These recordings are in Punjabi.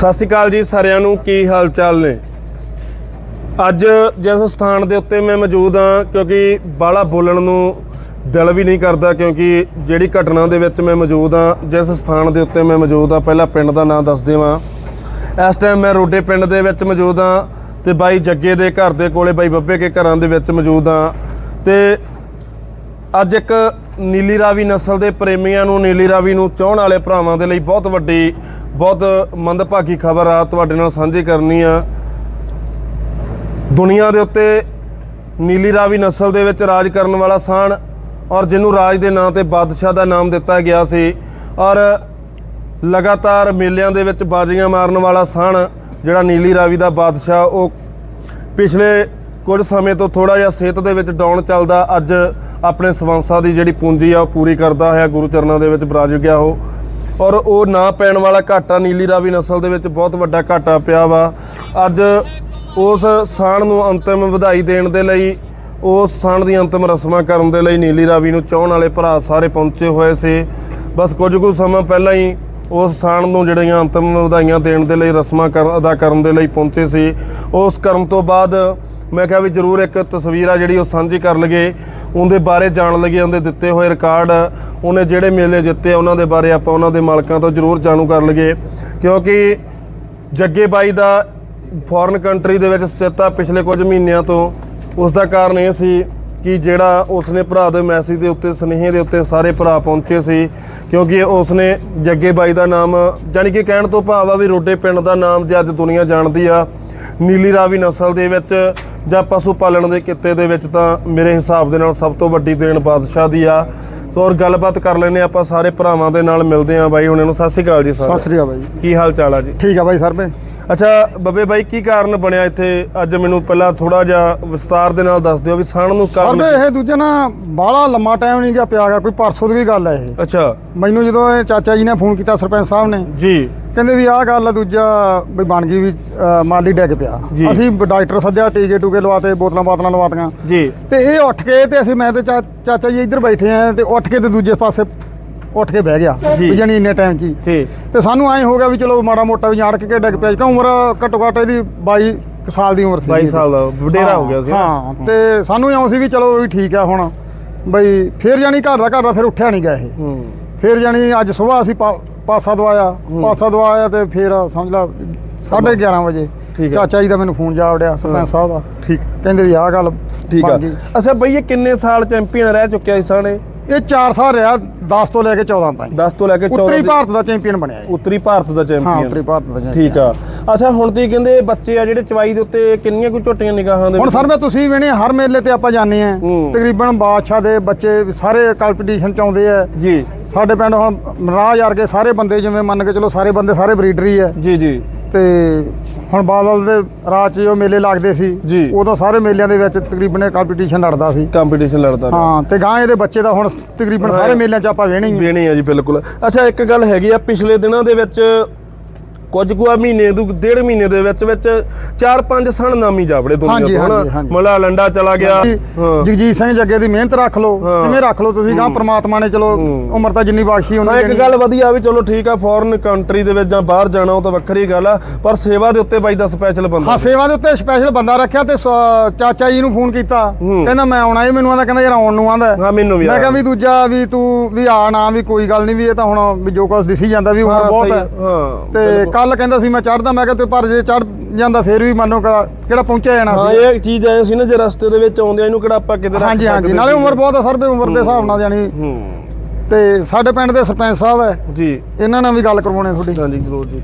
ਸਤਿ ਸ਼੍ਰੀ ਅਕਾਲ ਜੀ ਸਾਰਿਆਂ ਨੂੰ, ਕੀ ਹਾਲ ਚਾਲ ਨੇ? ਅੱਜ ਜਿਸ ਸਥਾਨ ਦੇ ਉੱਤੇ ਮੈਂ ਮੌਜੂਦ ਹਾਂ, ਕਿਉਂਕਿ ਬਾਲਾ ਬੋਲਣ ਨੂੰ ਦਿਲ ਵੀ ਨਹੀਂ ਕਰਦਾ, ਕਿਉਂਕਿ ਜਿਹੜੀ ਘਟਨਾ ਦੇ ਵਿੱਚ ਮੈਂ ਮੌਜੂਦ ਹਾਂ, ਜਿਸ ਸਥਾਨ ਦੇ ਉੱਤੇ ਮੈਂ ਮੌਜੂਦ ਹਾਂ, ਪਹਿਲਾਂ ਪਿੰਡ ਦਾ ਨਾਮ ਦੱਸ ਦੇਵਾਂ। ਇਸ ਟਾਈਮ ਮੈਂ ਰੋਡੇ ਪਿੰਡ ਦੇ ਵਿੱਚ ਮੌਜੂਦ ਹਾਂ ਤੇ ਬਾਈ ਜੱਗੇ ਦੇ ਘਰ ਦੇ ਕੋਲੇ, ਬਾਈ ਬੱਬੇ ਕੇ ਘਰਾਂ ਦੇ ਵਿੱਚ ਮੌਜੂਦ ਹਾਂ। ਤੇ ਅੱਜ ਇੱਕ ਨੀਲੀ ਰਾਵੀ ਨਸਲ ਦੇ ਪ੍ਰੇਮੀਆਂ ਨੂੰ, ਨੀਲੀ ਰਾਵੀ ਨੂੰ ਚਾਹਣ ਵਾਲੇ ਭਰਾਵਾਂ ਦੇ ਲਈ ਬਹੁਤ ਵੱਡੀ ਬਹੁਤ ਮੰਦਭਾਗੀ ਖਬਰ ਆ, ਤੁਹਾਡੇ ਨਾਲ ਸਾਂਝੀ ਕਰਨੀ ਆ। ਦੁਨੀਆ ਦੇ ਉੱਤੇ ਨੀਲੀ ਰਾਵੀ ਨਸਲ ਦੇ ਵਿੱਚ ਰਾਜ ਕਰਨ ਵਾਲਾ ਸਾਣ ਔਰ ਜਿਹਨੂੰ ਰਾਜ ਦੇ ਨਾਂ ਤੇ ਬਾਦਸ਼ਾਹ ਦਾ ਨਾਮ ਦਿੱਤਾ ਗਿਆ ਸੀ, ਔਰ ਲਗਾਤਾਰ ਮੇਲਿਆਂ ਦੇ ਵਿੱਚ ਬਾਜ਼ੀਆਂ ਮਾਰਨ ਵਾਲਾ ਸਾਣ, ਜਿਹੜਾ ਨੀਲੀ ਰਾਵੀ ਦਾ ਬਾਦਸ਼ਾਹ, ਉਹ ਪਿਛਲੇ ਕੁਝ ਸਮੇਂ ਤੋਂ ਥੋੜਾ ਜਿਹਾ ਸਿਹਤ ਦੇ ਵਿੱਚ ਡਾਊਨ ਚੱਲਦਾ, ਅੱਜ ਆਪਣੇ ਸਵੰਸਾ ਦੀ ਜਿਹੜੀ ਪੂੰਜੀ ਆ, ਉਹ ਪੂਰੀ ਕਰਦਾ ਹੋਇਆ, ਗੁਰੂ ਚਰਨਾਂ ਦੇ ਵਿੱਚ ਬਰਾਜ ਗਿਆ ਉਹ ਔਰ ਉਹ ਨਾ ਪੈਣ ਵਾਲਾ ਘਾਟਾ ਨੀਲੀ ਰਾਵੀ ਨਸਲ ਦੇ ਵਿੱਚ ਬਹੁਤ ਵੱਡਾ ਘਾਟਾ ਪਿਆ ਵਾ। ਅੱਜ ਉਸ ਸਾਣ ਨੂੰ ਅੰਤਿਮ ਵਧਾਈ ਦੇਣ ਦੇ ਲਈ, ਉਸ ਸਾਣ ਦੀ ਅੰਤਿਮ ਰਸਮਾਂ ਕਰਨ ਦੇ ਲਈ ਨੀਲੀ ਰਾਵੀ ਨੂੰ ਚਾਹਣ ਵਾਲੇ ਭਰਾ ਸਾਰੇ ਪਹੁੰਚੇ ਹੋਏ ਸੀ। ਬਸ ਕੁਝ ਕੁ ਸਮਾਂ ਪਹਿਲਾਂ ਹੀ ਉਸ ਸਾਣ ਨੂੰ ਜਿਹੜੀਆਂ ਅੰਤਿਮ ਵਧਾਈਆਂ ਦੇਣ ਦੇ ਲਈ, ਰਸਮਾਂ ਕਰ, ਅਦਾ ਕਰਨ ਦੇ ਲਈ ਪਹੁੰਚੇ ਸੀ। ਉਸ ਕਰਨ ਤੋਂ ਬਾਅਦ ਮੈਂ ਕਿਹਾ ਵੀ ਜ਼ਰੂਰ ਇੱਕ ਤਸਵੀਰ ਆ ਜਿਹੜੀ ਉਹ ਸਾਂਝੀ ਕਰ ਲਈਏ। ਉਹਦੇ ਬਾਰੇ ਜਾਣ ਲਈਏ, ਉਹਦੇ ਦਿੱਤੇ ਹੋਏ ਰਿਕਾਰਡ ਉਹਨੇ ਜਿਹੜੇ ਮੇਲੇ ਜਿੱਤੇ, ਉਹਨਾਂ ਦੇ ਬਾਰੇ ਆਪਾਂ ਉਹਨਾਂ ਦੇ ਮਾਲਕਾਂ ਤੋਂ ਜ਼ਰੂਰ ਜਾਣੂ ਕਰ ਲਈਏ। ਕਿਉਂਕਿ ਜੱਗੇ ਬਾਈ ਦਾ ਫੋਰਨ ਕੰਟਰੀ ਦੇ ਵਿੱਚ ਸਥਿਤ ਆ ਪਿਛਲੇ ਕੁਝ ਮਹੀਨਿਆਂ ਤੋਂ। ਉਸ ਦਾ ਕਾਰਨ ਇਹ ਸੀ ਕਿ ਜਿਹੜਾ ਉਸਨੇ ਭਰਾ ਦੇ ਮੈਸੇਜ ਦੇ ਉੱਤੇ, ਸੁਨੇਹੇ ਦੇ ਉੱਤੇ ਸਾਰੇ ਭਰਾ ਪਹੁੰਚੇ ਸੀ। ਕਿਉਂਕਿ ਉਸਨੇ ਜੱਗੇ ਬਾਈ ਦਾ ਨਾਮ, ਜਾਣੀ ਕਿ ਕਹਿਣ ਤੋਂ ਭਾਵ ਆ ਵੀ ਰੋਡੇ ਪਿੰਡ ਦਾ ਨਾਮ ਜੇ ਅੱਜ ਦੁਨੀਆ ਜਾਣਦੀ ਆ ਨੀਲੀ ਰਾਵੀ ਨਸਲ ਦੇ ਵਿੱਚ ਜਾਂ ਪਸ਼ੂ ਪਾਲਣ ਦੇ ਕਿੱਤੇ ਦੇ ਵਿੱਚ ਤਾਂ ਮੇਰੇ ਹਿਸਾਬ ਦੇ ਨਾਲ ਸਭ ਤੋਂ ਵੱਡੀ ਦੇਣ ਬਾਦਸ਼ਾਹ ਦੀ ਆ। ਸੋ ਔਰ ਗੱਲਬਾਤ ਕਰ ਲੈਨੇ ਆਪਾਂ ਸਾਰੇ ਭਰਾਵਾਂ ਦੇ ਨਾਲ ਮਿਲਦੇ ਆ ਬਾਈ ਹੁਣਾਂ ਨੂੰ ਸਤਿ ਸ਼੍ਰੀ ਅਕਾਲ ਜੀ ਸਤਿ ਸਾਰੇ ਸ੍ਰੀ ਅਕਾਲ ਬਾਈ। ਕੀ ਹਾਲ ਚਾਲ ਆ ਜੀ? ਠੀਕ ਆ ਬਾਈ ਸਰਬੇ ਅੱਛਾ ਬੱਬੇ ਬਾਈ ਕੀ ਕਾਰਨ ਬਣਿਆ ਇੱਥੇ? ਅੱਜ ਮੈਨੂੰ ਪਹਿਲਾਂ ਥੋੜਾ ਜਿਹਾ ਵਿਸਤਾਰ ਦੇ ਨਾਲ ਦੱਸ ਦਿਓ ਵੀ ਸਾਣ ਨੂੰ ਕਾਰਨ ਇਹ ਦੂਜੇ ਨਾ ਬਾਹਲਾ ਲੰਮਾ ਟਾਈਮ ਨਹੀਂ ਗਿਆ ਪਿਆ ਗਿਆ ਕੋਈ ਪਰਸੋਂ ਦੀ ਗੱਲ ਹੈ ਇਹ। ਅੱਛਾ। ਮੈਨੂੰ ਜਦੋਂ ਇਹ ਚਾਚਾ ਜੀ ਨੇ ਫੋਨ ਕੀਤਾ ਸਰਪੰਚ ਸਾਹਿਬ ਨੇ ਜੀ। ਕਹਿੰਦੇ ਵੀ ਆਹ ਗੱਲ ਆ ਦੂਜਾ ਵੀ ਬਣ ਗਈ ਵੀ ਮਾਲੀ ਡਿੱਗ ਪਿਆ। ਜੀ। ਅਸੀਂ ਡਾਕਟਰ ਸੱਦਿਆ ਟੀਕੇ ਟੂਕੇ ਲਵਾਤੇ ਬੋਤਲਾਂ ਬਾਤਲਾਂ ਲਵਾਤੀਆਂ। ਜੀ। ਤੇ ਇਹ ਉੱਠ ਕੇ ਤੇ ਅਸੀਂ ਮੈਂ ਤੇ ਚਾ- ਚਾਚਾ ਜੀ ਇੱਧਰ ਬੈਠੇ ਆ ਤੇ ਉੱਠ ਕੇ ਤੇ ਦੂਜੇ ਪਾਸੇ ਉੱਠ ਕੇ ਬਹਿ ਗਿਆ। ਵੀ ਜਾਨੀ ਇੰਨੇ ਟਾਈਮ 'ਚ ਹੀ। ਤੇ ਸਾਨੂੰ ਐਂ ਹੋ ਗਿਆ ਵੀ ਚਲੋ ਮਾੜਾ ਮੋਟਾ ਵੀ ਜਾਣ ਕੇ ਡਿੱਗ ਪਿਆ ਕਿਉਂ ਉਮਰ ਘੱਟੋ ਘੱਟ ਇਹਦੀ 22 ਕੁ ਸਾਲ ਦੀ ਉਮਰ ਸੀ 22 ਸਾਲ ਦਾ ਵਡੇਰਾ ਹੋ ਗਿਆ ਸੀ ਹਾਂ ਤੇ ਸਾਨੂੰ ਇਉਂ ਸੀ ਵੀ ਚਲੋ ਵੀ ਠੀਕ ਆ ਹੁਣ। ਬਈ ਫੇਰ ਜਾਨੀ ਘਰ ਦਾ ਘਰ ਦਾ ਫਿਰ ਉੱਠਿਆ ਨਹੀਂ ਗਿਆ ਇਹ। ਹੂੰ। ਫੇਰ ਜਾਨੀ ਅੱਜ ਸਵੇਰ ਅਸੀਂ ਪਾ- ਪਾਸਾ ਦਵਾਇਆ। ਪਾਸਾ ਦਵਾਇਆ ਤੇ ਫੇਰ ਸਮਝ ਲਾ 11:30 ਵਜੇ। ਠੀਕ ਹੈ। ਚਾਚਾ ਜੀ ਦਾ ਮੈਨੂੰ ਫੋਨ ਜਾ ਵੜਿਆ ਸਰਪੰਚ ਸਾਹਿਬ ਦਾ। ਠੀਕ। ਕਹਿੰਦੇ ਵੀ ਆਹ ਗੱਲ ਠੀਕ ਆ। ਗਈ। ਅੱਛਾ ਬਈ ਇਹ ਕਿੰਨੇ ਸਾਲ ਚੈਂਪੀਅਨ ਰਹਿ ਚੁੱਕਿਆ ਇਸ ਸਾਣੇ ਇਹ 4 ਸਾਲ ਰਿਹਾ 10 ਤੋਂ ਲੈ ਕੇ 14 ਤਾਈਂ। 10 ਤੋਂ ਲੈ ਕੇ 14 ਉੱਤਰੀ ਭਾਰਤ ਦਾ ਚੈਂਪੀਅਨ ਬਣਿਆ ਇਹ। ਉੱਤਰੀ ਭਾਰਤ ਦਾ ਹਾਂ ਚੈਂਪੀਅਨ ਉੱਤਰੀ ਭਾਰਤ ਦਾ champion। ਠੀਕ ਆ। ਅੱਛਾ ਹੁਣ ਤੀ ਕਹਿੰਦੇ ਬੱਚੇ ਆ ਜਿਹੜੇ ਚਵਾਈ ਦੇ ਉੱਤੇ ਕਿੰਨੀਆਂ ਕੁ ਝੋਟੀਆਂ ਨਿਗਾਹਾਂ ਦੇ ਹੁਣ? ਸਰ ਮੈਂ ਤੁਸੀਂ ਵੇਣੇ ਹਰ ਮੇਲੇ ਤੇ ਆਪਾਂ ਜਾਂਦੇ ਆ ਹੂੰ। ਤਕਰੀਬਨ ਬਾਦਸ਼ਾਹ ਦੇ ਬੱਚੇ ਸਾਰੇ ਕੰਪੀਟੀਸ਼ਨ ਚ ਆਉਂਦੇ ਆ। ਜੀ। ਸਾਡੇ ਪਿੰਡ ਹੁਣ ਮਹਾਰਾਜ ਵਰਗੇ ਸਾਰੇ ਬੰਦੇ ਜਿਵੇਂ ਮੰਨ ਕੇ ਚਲੋ ਸਾਰੇ ਬੰਦੇ ਸਾਰੇ ਬਰੀਡਰ ਹੀ ਆ। ਜੀ ਜੀ। ਤੇ ਹੁਣ ਬਾਦਲ ਦੇ ਰਾਜ 'ਚ ਜੋ ਮੇਲੇ ਲੱਗਦੇ ਸੀ ਜੀ। ਉਦੋਂ ਸਾਰੇ ਮੇਲਿਆਂ ਦੇ ਵਿੱਚ ਤਕਰੀਬਨ ਕੰਪੀਟੀਸ਼ਨ ਲੜਦਾ ਸੀ ਕੰਪੀਟੀਸ਼ਨ ਲੜਦਾ ਰਿਹਾ। ਹਾਂ ਤੇ ਗਾਂ ਇਹਦੇ ਬੱਚੇ ਦਾ ਹੁਣ ਤਕਰੀਬਨ ਸਾਰੇ ਮੇਲਿਆਂ 'ਚ ਆਪਾਂ ਵੇਣੇ ਹੀ ਆ ਜੀ ਬਿਲਕੁਲ ਅੱਛਾ ਇੱਕ ਗੱਲ ਹੈਗੀ ਆ ਪਿਛਲੇ ਦਿਨਾਂ ਦੇ ਵਿੱਚ ਕੁਝ ਕੁ ਆ ਮਹੀਨੇ ਤੋਂ ਡੇਢ ਮਹੀਨੇ ਦੇ ਵਿੱਚ ਵਿੱਚ ਚਾਰ ਪੰਜ ਸਣ ਨਾਮੀ ਜਾਵੜੇ ਦੁਨੀਆ ਤੋਂ ਹਨਾ। ਮਲਾ ਲੰਡਾ ਚਲਾ ਗਿਆ ਜਗਜੀਤ ਸਿੰਘ ਜੱਗੇ ਦੀ ਮਿਹਨਤ ਰੱਖ ਲਓ। ਕਿਵੇਂ ਰੱਖ ਲਓ ਤੁਸੀਂ ਗਾਂ ਪ੍ਰਮਾਤਮਾ ਨੇ ਚਲੋ। ਉਮਰ ਤਾਂ ਜਿੰਨੀ ਬਖਸ਼ੀ ਹਾਂ ਉਹਨੇ ਇੱਕ ਗੱਲ ਵਧੀਆ ਵੀ ਚਲੋ ਠੀਕ ਆ ਫੋਰਨ ਕੰਟਰੀ ਦੇ ਵਿੱਚ ਜਾਂ ਬਾਹਰ ਜਾਣਾ ਉਹ ਤਾਂ ਵੱਖਰੀ ਗੱਲ ਆ ਪਰ ਸੇਵਾ ਦੇ ਉੱਤੇ ਬਾਈ ਦਾ ਸਪੈਸ਼ਲ ਬੰਦਾ ਹਾਂ ਸੇਵਾ ਦੇ ਉੱਤੇ ਸਪੈਸ਼ਲ ਬੰਦਾ ਰੱਖਿਆ ਤੇ ਚਾਚਾ ਜੀ ਨੂੰ ਫੋਨ ਕੀਤਾ। ਕਹਿੰਦਾ ਮੈਂ ਆਉਣਾ ਇਹ ਮੈਨੂੰ ਆਂਦਾ ਕਹਿੰਦਾ ਯਾਰ ਆਉਣ ਨੂੰ ਆਂਦਾ ਹਾਂ ਮੈਨੂੰ ਵੀ ਮੈਂ। ਕਿਹਾ ਵੀ ਦੂਜਾ ਵੀ ਤੂੰ ਵੀ ਆ ਨਾ ਵੀ ਕੋਈ ਗੱਲ ਨਹੀਂ ਵੀ ਇਹ ਤਾਂ ਹੁਣ ਵੀ ਜੋ ਕੁਝ ਦਿਸੀ ਜਾਂਦਾ ਵੀ ਉਮਰ ਬਹੁਤ ਹੈ ਹਾਂ ਤੇ। ਕੱਲ ਕਹਿੰਦਾ ਸੀ ਮੈਂ ਚੜਦਾ ਮੈਂ ਕਿਹਾ ਤੇ ਪਰ ਜੇ ਚੜ ਜਾਂਦਾ ਫੇਰ ਵੀ ਮੰਨੋ ਕਿਹੜਾ ਪਹੁੰਚਿਆ ਜਾਣਾ ਹਾਂ ਸੀ। ਇਹ ਚੀਜ਼ ਐ ਸੀ ਨਾ ਜੇ ਰਸਤੇ ਦੇ ਵਿੱਚ ਆਉਂਦੇ ਇਹਨੂੰ ਕਿਹੜਾ ਆਪਾਂ ਕਿਤੇ ਰੱਖ ਹਾਂਜੀ ਹਾਂਜੀ ਸਕਦੇ ਨਾਲੇ। ਉਮਰ ਬਹੁਤ ਹੈ ਸਰ ਵੀ ਉਮਰ ਦੇ ਹਿਸਾਬ ਨਾਲ ਜਾਨੀ ਹੂੰ। ਤੇ ਸਾਡੇ ਪਿੰਡ ਦੇ ਸਰਪੰਚ ਸਾਹਿਬ ਹੈ। ਜੀ। ਇਹਨਾਂ ਨਾਲ ਵੀ ਗੱਲ ਕਰਵਾਉਣੀ ਤੁਹਾਡੀ ਹਾਂਜੀ ਜ਼ਰੂਰ ਜੀ।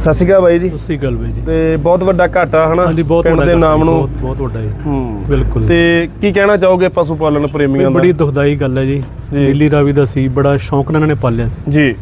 ਸਤਿ ਸ਼੍ਰੀ ਅਕਾਲ ਬਾਈ ਜੀ। ਸਤਿ ਸ਼੍ਰੀ ਅਕਾਲ ਬਾਈ ਜੀ। ਤੇ ਬਹੁਤ ਵੱਡਾ ਘਾਟਾ ਹਨਾ? ਹਾਂਜੀ ਬਹੁਤ ਪਿੰਡ ਵੱਡਾ ਦੇ ਨਾਮ ਨੂੰ। ਬਹੁਤ ਬਹੁਤ ਵੱਡਾ ਹੈ। ਹੂੰ। ਬਿਲਕੁਲ। ਤੇ ਕੀ ਕਹਿਣਾ ਚਾਹੋਗੇ ਪਸ਼ੂ ਪਾਲਣ ਪ੍ਰੇਮੀਆਂ ਦਾ? ਬੜੀ ਦੁਖਦਾਈ ਗੱਲ ਹੈ ਜੀ। ਨੀਲੀ ਰਾਵੀ ਦਾ ਸੀ ਬੜਾ ਸ਼ੌਂਕ ਨਾਲ ਇਹਨਾਂ ਨੇ ਪਾਲਿਆ ਸੀ। ਜੀ।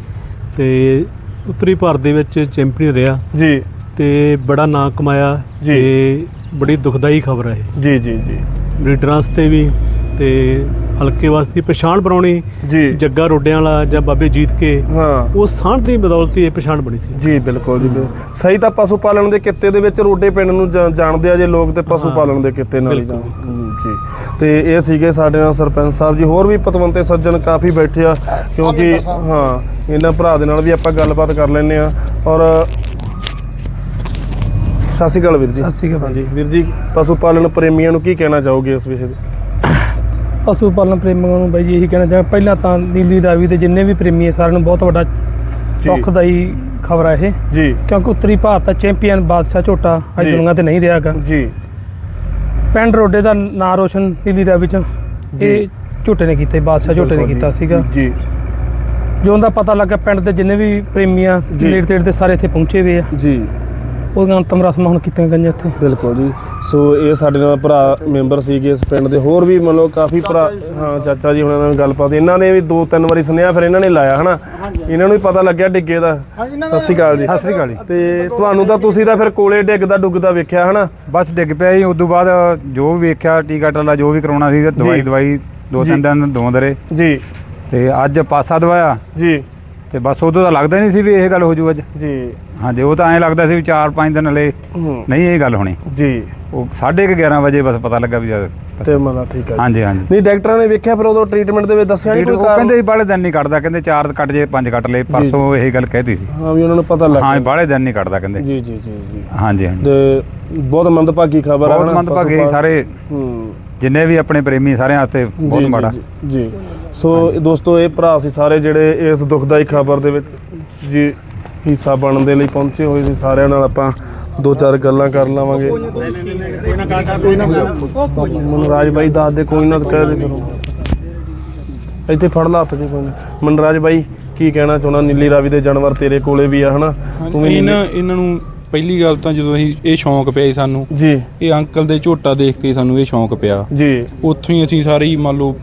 ਤੇ ਉੱਤਰੀ ਭਾਰਤ ਦੇ ਵਿੱਚ ਚੈਂਪੀਅਨ ਰਿਹਾ। ਜੀ। ਤੇ ਬੜਾ ਨਾਂ ਕਮਾਇਆ। ਤੇ ਬੜੀ ਦੁਖਦਾਈ ਖਬਰ ਹੈ ਇਹ। ਜੀ ਜੀ ਜੀ। ਬਰੀਡਰਾਂ ਵਾਸਤੇ ਵੀ ਤੇ ਹਲਕੇ ਵਾਸਤੇ ਪਛਾਣ ਬਣਾਉਣੀ ਜੀ। ਜੱਗਾ ਰੋਡਿਆਂ ਵਾਲਾ ਜਾਂ ਬਾਬੇ ਜੀਤ ਕੇ ਹਾਂ। ਉਹ ਸਾਂਢ ਦੀ ਬਦੌਲਤ ਹੀ ਇਹ ਪਛਾਣ ਬਣੀ ਸੀ। ਜੀ ਬਿਲਕੁਲ ਜੀ। ਸਹੀ ਤਾਂ ਪਸ਼ੂ ਪਾਲਣ ਦੇ ਕਿੱਤੇ ਦੇ ਵਿੱਚ ਰੋਡੇ ਪਿੰਡ ਨੂੰ ਜਾ- ਜਾਣਦੇ ਆ ਜੇ ਲੋਕ ਤੇ ਪਸ਼ੂ। ਪਾਲਣ ਦੇ ਕਿੱਤੇ ਨਾਲ ਹੀ ਜੀ। ਤੇ ਇਹ ਸੀਗੇ ਸਾਡੇ ਨਾਲ ਸਰਪੰਚ ਸਾਹਿਬ ਜੀ ਹੋਰ ਵੀ ਪਤਵੰਤੇ ਸੱਜਣ ਕਾਫੀ ਬੈਠੇ ਆ ਕਿਉਂਕਿ ਹਾਂ ਇਹਨਾਂ ਭਰਾ ਦੇ ਨਾਲ ਵੀ ਆਪਾਂ ਗੱਲਬਾਤ ਕਰ ਲੈਂਦੇ ਆ। ਔਰ ਸਤਿ ਸ਼੍ਰੀ ਅਕਾਲ ਵੀਰ ਜੀ। ਸਤਿ ਸ਼੍ਰੀ ਅਕਾਲ। ਹਾਂਜੀ। ਵੀਰ ਜੀ ਪਸ਼ੂ ਪਾਲਣ ਪ੍ਰੇਮੀਆਂ ਨੂੰ ਕੀ ਕਹਿਣਾ ਚਾਹੋਗੇ ਇਸ ਵਿਸ਼ੇ ਤੇ? ਪਸ਼ੂ ਪਾਲਣ ਪ੍ਰੇਮੀਆਂ ਨੂੰ ਬਾਈ ਜੀ ਇਹੀ ਕਹਿਣਾ ਚਾਹਾਂ ਪਹਿਲਾਂ ਤਾਂ ਨੀਲੀ ਰਾਵੀ ਦੇ ਜਿੰਨੇ ਵੀ ਪ੍ਰੇਮੀ ਹੈ ਸਾਰਿਆਂ ਨੂੰ ਬਹੁਤ ਵੱਡਾ ਸੁਖਦਾਈ ਖਬਰ ਹੈ ਇਹ। ਜੀ। ਕਿਉਂਕਿ ਉੱਤਰੀ ਭਾਰਤ ਦਾ ਚੈਂਪੀਅਨ ਬਾਦਸ਼ਾਹ ਝੋਟਾ ਅੱਜ ਜੀ। ਦੁਨੀਆ ਤੇ ਨਹੀਂ ਰਿਹਾਗਾ ਜੀ। ਪਿੰਡ ਰੋਡੇ ਦਾ ਨਾਂ ਰੋਸ਼ਨ ਨੀਲੀ ਰਾਵੀ ਚ। ਇਹ ਝੋਟੇ ਨੇ ਕੀਤਾ ਸੀ, ਬਾਦਸ਼ਾਹ ਝੋਟੇ ਨੇ ਕੀਤਾ ਸੀਗਾ। ਜੀ। ਜੋ ਉਹਦਾ ਪਤਾ ਲੱਗਾ ਪਿੰਡ ਦੇ ਜਿੰਨੇ ਵੀ ਪ੍ਰੇਮੀ ਆ ਜੀ। ਨੇੜੇ ਤੇੜੇ ਦੇ ਸਾਰੇ ਇੱਥੇ ਪਹੁੰਚੇ ਹੋਏ ਆ। ਜੀ। ਉਹਦੀਆਂ ਅੰਤਮ ਰਸਮਾਂ ਹੁਣ ਕੀਤੀਆਂ ਗਈਆਂ ਇੱਥੇ। ਬਿਲਕੁਲ ਜੀ। ਸੋ ਇਹ ਸਾਡੇ ਨਾਲ ਭਰਾ ਮੈਂਬਰ ਸੀਗੇ ਇਸ ਪਿੰਡ ਦੇ। ਹੋਰ ਵੀ ਮਤਲਬ ਕਾਫੀ ਭਰਾ ਹਾਂ ਚਾਚਾ ਜੀ ਉਹਨਾਂ ਨਾਲ ਗੱਲਬਾਤ। ਇਹਨਾਂ ਨੇ ਵੀ ਦੋ ਤਿੰਨ ਵਾਰੀ ਸੁਣਿਆ ਫਿਰ ਇਹਨਾਂ ਨੇ ਲਾਇਆ ਹਨਾ? ਇਹਨਾਂ ਨੂੰ ਵੀ ਪਤਾ ਲੱਗਿਆ ਡਿੱਗੇ ਦਾ। ਸਤਿ ਸ਼੍ਰੀ ਅਕਾਲ ਜੀ। ਸਤਿ ਸ੍ਰੀ ਅਕਾਲ ਜੀ। ਤੇ ਤੁਹਾਨੂੰ ਤਾਂ ਤੁਸੀਂ ਤਾਂ ਫਿਰ ਕੋਲੇ ਡਿੱਗਦਾ ਡੁੱਗਦਾ ਵੇਖਿਆ ਹਨਾ? ਬਸ ਡਿੱਗ ਪਿਆ ਜੀ। ਉਦੋਂ ਬਾਅਦ ਜੋ ਵੀ ਵੇਖਿਆ ਟੀਕਾ ਟੱਲਾ ਜੋ ਵੀ ਕਰਾਉਣਾ ਸੀ ਦਵਾਈ ਦਵਾਈ ਦੋ। ਤਿੰਨ ਦਿਨ ਦੋਂਦ ਰਹੇ ਜੀ। ਤੇ ਅੱਜ ਪਾਸਾ ਦਵਾਇਆ। ਜੀ। ਤੇ ਬਸ ਉਦੋਂ ਤਾਂ ਲੱਗਦਾ ਨਹੀਂ ਸੀ ਵੀ ਇਹ ਗੱਲ ਹੋ ਜੂ ਅੱਜ। ਜੀ। ਹਾਂਜੀ ਉਹ ਤਾਂ ਐਂ ਲੱਗਦਾ ਸੀ ਵੀ 4-5 ਦਿਨ ਹਲੇ ਹੂੰ। ਨਹੀਂ ਇਹ ਗੱਲ ਹੋਣੀ। ਜੀ। ਉਹ 11:30 ਵਜੇ ਬਸ ਪਤਾ ਲੱਗਾ ਵੀ ਬਸ- ਤੇ ਮਤਲਬ ਠੀਕ ਹੈ ਜੀ। ਹਾਂਜੀ ਹਾਂਜੀ। ਨਹੀਂ ਡਾਕਟਰਾਂ ਨੇ ਵੇਖਿਆ ਫਿਰ ਉਦੋਂ ਟ੍ਰੀਟਮੈਂਟ ਦੇ ਵਿੱਚ ਦੱਸਿਆ ਨਹੀਂ ਉਹ ਕੋਈ ਕਾਰਨ? ਕਹਿੰਦੇ ਬਾਲੇ ਦਿਨ ਨਹੀਂ ਕੱਟਦਾ ਕਹਿੰਦੇ 4 ਕੱਟ ਜੇ 5 ਕੱਟ ਲਏ। ਪਰਸੋਂ ਇਹ ਗੱਲ ਕਹਿਤੀ ਸੀ। ਹਾਂ ਵੀ ਉਹਨਾਂ ਨੂੰ ਪਤਾ ਲੱਗ ਹਾਂ ਬਾਲੇ ਦਿਨ ਨਹੀਂ ਕੱਟਦਾ ਕਹਿੰਦੇ। ਜੀ ਜੀ ਜੀ ਜੀ। ਹਾਂਜੀ ਹਾਂਜੀ। ਤੇ ਬਹੁਤ ਮੰਦਭਾਗੀ ਖਬਰ ਆ ਬਹੁਤ ਹਨਾ, ਮੰਦਭਾਗੀ ਪਸ਼ੂ ਪਾਲਣ- ਸਾਰੇ ਹੂੰ। ਜਿੰਨੇ ਵੀ ਆਪਣੇ ਪ੍ਰੇਮੀ ਸਾਰਿਆਂ ਵਾਸਤੇ ਬਹੁਤ ਜੀ, ਮਾੜਾ। ਜੀ, ਜੀ। ਸੋ ਦੋਸਤੋ ਇਹ ਭਰਾ ਸੀ ਸਾਰੇ ਜਿਹੜੇ ਇਸ ਦੁਖਦਾਈ ਖਬਰ ਦੇ ਵਿੱਚ ਜੀ ਹਿੱਸਾ ਬਣਨ ਦੇ ਲਈ ਪਹੁੰਚੇ ਹੋਏ ਸੀ। ਸਾਰਿਆਂ ਨਾਲ ਆਪਾਂ ਦੋ ਚਾਰ ਗੱਲਾਂ ਕਰ ਲਵਾਂਗੇ। ਮਨਰਾਜ ਬਾਈ ਦੱਸ ਦੇ ਕੋਈ ਨਾ ਕਹਿ ਦੇ। ਕਰੋ ਇੱਥੇ ਫੜ ਲਾ ਹੱਥ ਜੀ ਕੋਈ ਨਾ। ਮਨਰਾਜ ਬਾਈ ਕੀ ਕਹਿਣਾ ਚਾਹੁੰਦਾ? ਨੀਲੀ ਰਾਵੀ ਦੇ ਜਾਨਵਰ ਤੇਰੇ ਕੋਲੇ ਵੀ ਆ ਹਨਾ? ਤੂੰ ਵੀ ਇਹਨਾਂ ਇਹਨਾਂ ਨੂੰ ਪਹਿਲੀ ਗੱਲ ਤਾਂ ਜਦੋਂ ਅਸੀਂ ਇਹ ਸ਼ੌਂਕ ਪਿਆ ਸੀ ਸਾਨੂੰ ਜੀ। ਇਹ ਅੰਕਲ ਦੇ ਝੋਟਾ ਦੇਖ ਕੇ ਸਾਨੂੰ ਇਹ ਸ਼ੌਂਕ ਪਿਆ। ਜੀ। ਉੱਥੋਂ ਹੀ ਅਸੀਂ ਸਾਰੇ ਹੀ ਮੰਨ ਲਓ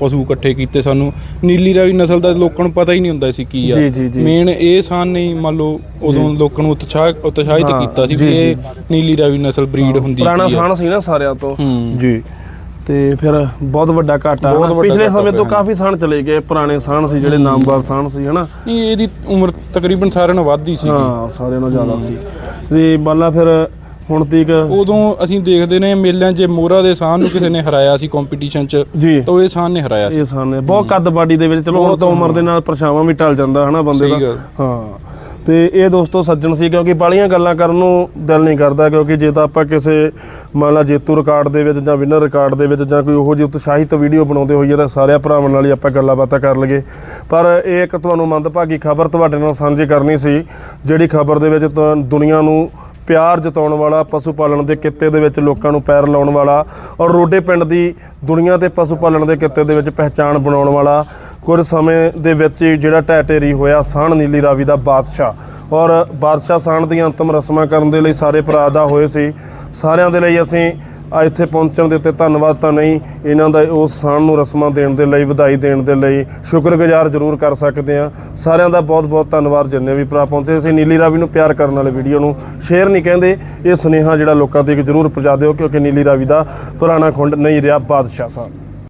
ਪਸ਼ੂ ਇਕੱਠੇ ਕੀਤੇ ਸਾਨੂੰ। ਨੀਲੀ ਰਾਵੀ ਨਸਲ ਦਾ ਲੋਕਾਂ ਨੂੰ ਪਤਾ ਹੀ ਨਹੀਂ ਹੁੰਦਾ ਸੀ ਕੀ ਆ। ਜੀ, ਜੀ, ਜੀ। ਮੇਨ ਇਹ ਸਾਨ ਨਹੀਂ ਮੰਨ ਲਓ ਉਦੋਂ ਲੋਕਾਂ ਨੂੰ ਉਤਸ਼ਾਹ ਉਤਸ਼ਾਹਿਤ ਹਾਂ, ਕੀਤਾ ਸੀ ਜੀ, ਵੀ ਇਹ ਨੀਲੀ ਰਾਵੀ ਨਸਲ ਬਰੀਡ ਹੁੰਦੀ ਪੁਰਾਣਾ ਕੀ ਆ। ਸਾਣ ਸੀ ਨਾ ਸਾਰਿਆਂ ਤੋਂ। ਹੂੰ। ਜੀ। ਤੇ ਫਿਰ ਬਹੁਤ ਵੱਡਾ ਘਾਟਾ ਬਹੁਤ ਹਨਾ। ਵੱਡਾ ਪਿਛਲੇ ਘਾਟਾ ਸਮੇਂ ਤੋਂ ਪਿਆ। ਕਾਫੀ ਸਾਣ ਚਲੇ ਗਏ ਪੁਰਾਣੇ ਸਾਣ ਸੀ ਜਿਹੜੇ ਨਾਮਵਰ ਸਾਣ ਸੀ ਹਨਾ? ਨਹੀਂ ਇਹਦੀ ਉਮਰ ਤਕਰੀਬਨ ਸਾਰਿਆਂ ਨਾਲੋਂ ਵੱਧ ਹੀ ਸੀ ਹਾਂ ਸਾਰਿਆਂ ਨਾਲੋਂ ਜ਼ਿਆਦਾ ਸੀ। ਤੇ ਬਾਲਾ ਫਿਰ ਹੁਣ ਤੀਕ ਉਦੋਂ ਅਸੀਂ ਦੇਖਦੇ ਨੇ ਮੇਲਿਆਂ 'ਚ ਮੋਹਰਾ ਦੇ ਸਾਨ ਨੂੰ ਕਿਸੇ ਨੇ ਹਰਾਇਆ ਸੀ ਕੰਪੀਟੀਸ਼ਨ 'ਚ ਜੀ। ਤਾਂ ਇਹ ਸਾਨ ਨੇ ਹਰਾਇਆ ਸੀ। ਇਹ ਸਾਨ ਨੇ। ਬਹੁਤ ਕੱਦ ਬਾਡੀ ਦੇ ਵਿੱਚ ਚਲੋ ਹੁਣ ਤਾਂ ਉਮਰ ਦੇ ਨਾਲ ਪਰਛਾਵਾਂ ਵੀ ਟਲ ਜਾਂਦਾ ਹਨਾ ਬੰਦੇ ਸਹੀ ਦਾ? ਗੱਲ। ਹਾਂ। ਤੇ ਇਹ ਦੋਸਤੋ ਸੱਜਣ ਸੀ ਕਿਉਂਕਿ ਬਾਲੀਆਂ ਗੱਲਾਂ ਕਰਨ ਨੂੰ ਦਿਲ ਨਹੀਂ ਕਰਦਾ ਕਿਉਂਕਿ ਜੇ ਤਾਂ ਆਪਾਂ ਕਿਸੇ ਮੰਨ ਲਾ ਜੇਤੂ ਰਿਕਾਰਡ ਦੇ ਵਿੱਚ ਜਾਂ ਵਿਨਰ ਰਿਕਾਰਡ ਦੇ ਵਿੱਚ ਜਾਂ ਕੋਈ ਉਹੋ ਜਿਹੀ ਉਤਸ਼ਾਹਿਤ ਵੀਡੀਓ ਬਣਾਉਂਦੇ ਹੋਈਏ ਤਾਂ ਸਾਰਿਆਂ ਭਰਾਵਾਂ ਨਾਲ ਹੀ ਆਪਾਂ ਗੱਲਾਂ ਬਾਤਾਂ ਕਰ ਲਈਏ। ਪਰ ਇਹ ਇੱਕ ਤੁਹਾਨੂੰ ਮੰਦਭਾਗੀ ਖਬਰ ਤੁਹਾਡੇ ਨਾਲ ਸਾਂਝੀ ਕਰਨੀ ਸੀ, ਜਿਹੜੀ ਖਬਰ ਦੇ ਵਿੱਚ ਦੁਨੀਆ ਨੂੰ ਪਿਆਰ ਜਤਾਉਣ ਵਾਲਾ ਪਸ਼ੂ ਪਾਲਣ ਦੇ ਕਿੱਤੇ ਦੇ ਵਿੱਚ ਲੋਕਾਂ ਨੂੰ ਪੈਰ ਲਾਉਣ ਵਾਲਾ ਔਰ ਰੋਡੇ ਪਿੰਡ ਦੀ ਦੁਨੀਆ ਤੇ ਪਸ਼ੂ ਪਾਲਣ ਦੇ ਕਿੱਤੇ ਦੇ ਵਿੱਚ ਪਹਿਚਾਣ ਬਣਾਉਣ ਵਾਲਾ, ਕੁਝ ਸਮੇਂ ਦੇ ਵਿੱਚ ਹੀ ਜਿਹੜਾ ਢਹਿ ਢੇਰੀ ਹੋਇਆ ਸਾਣ ਨੀਲੀ ਰਾਵੀ ਦਾ ਬਾਦਸ਼ਾਹ। ਔਰ ਬਾਦਸ਼ਾਹ ਸਾਣ ਦੀਆਂ ਅੰਤਮ ਰਸਮਾਂ ਕਰਨ ਦੇ ਲਈ ਸਾਰੇ ਭਰਾ ਦਾ ਹੋਏ ਸੀ। ਸਾਰਿਆਂ ਦੇ ਲਈ ਅਸੀਂ ਆ ਇੱਥੇ ਪਹੁੰਚਣ ਦੇ ਉੱਤੇ ਧੰਨਵਾਦ ਤਾਂ ਨਹੀਂ, ਇਹਨਾਂ ਦਾ ਉਸ ਸਾਣ ਨੂੰ ਰਸਮਾਂ ਦੇਣ ਦੇ ਲਈ, ਵਧਾਈ ਦੇਣ ਦੇ ਲਈ ਸ਼ੁਕਰਗੁਜ਼ਾਰ ਜ਼ਰੂਰ ਕਰ ਸਕਦੇ ਆ ਸਾਰਿਆਂ ਦਾ ਬਹੁਤ ਬਹੁਤ ਧੰਨਵਾਦ ਜਿੰਨੇ ਵੀ ਭਰਾ ਪਹੁੰਚੇ। ਸੀ ਨੀਲੀ ਰਾਵੀ ਨੂੰ ਪਿਆਰ ਕਰਨ ਵਾਲੇ ਵੀਡੀਓ ਨੂੰ ਸ਼ੇਅਰ ਨਹੀਂ ਕਹਿੰਦੇ। ਇਹ ਸੁਨੇਹਾ ਜਿਹੜਾ ਲੋਕਾਂ ਤੱਕ ਜ਼ਰੂਰ ਪਹੁੰਚਾ ਦਿਓ ਕਿਉਂਕਿ ਨੀਲੀ ਰਾਵੀ ਦਾ ਪੁਰਾਣਾ ਖੁੰਡ ਨਹੀਂ ਰਿਹਾ ਬਾਦਸ਼ਾਹ ਸਾਹਿਬ।